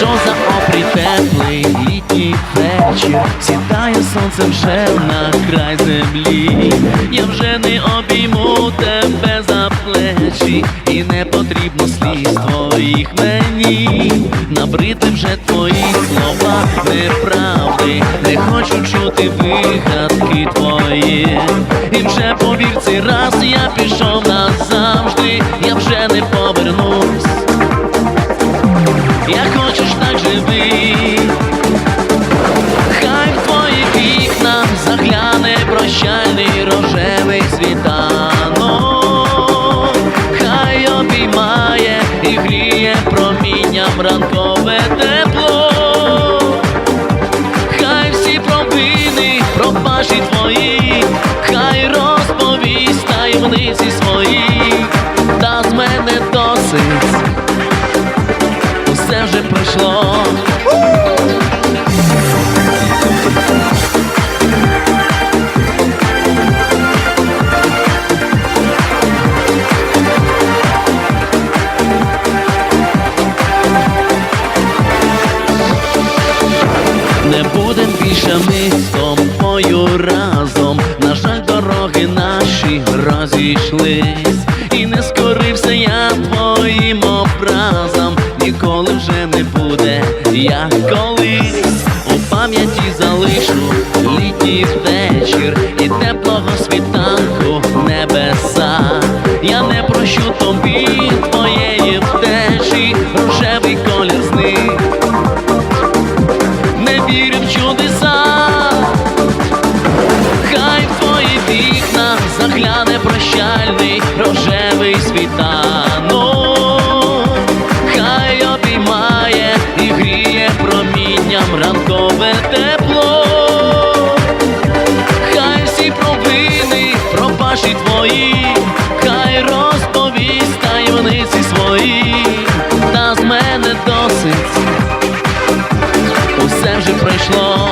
що за опрій теплий літній вечір. Сідає сонце вже на край землі, я вже не обійму тебе за плечі, і не потрібно слів твоїх мені, набрити вже твої слова неправди, не хочу чути вигадки твої. І вже повір раз я пішов назавжди, я вже не повернусь. Як хочеш, так живи. Хай в твої вікна загляне прощальний рожевий світанок, хай обіймає і гріє промінням ранкове тепло, хай всі провини пропаші твої, хай розповість таємниці ми з тобою разом. На жаль, дороги наші розійшлись, і не скорився я твоїм образом. Ніколи вже не буде, як колись. У пам'яті залишу літній вечір і теплого світанку небеса. Я не прощу тобі перший світанок, хай обіймає і гріє промінням ранкове тепло, хай всі провини, пропаші твої, хай розповість таємниці свої, та з мене досить, усе вже пройшло.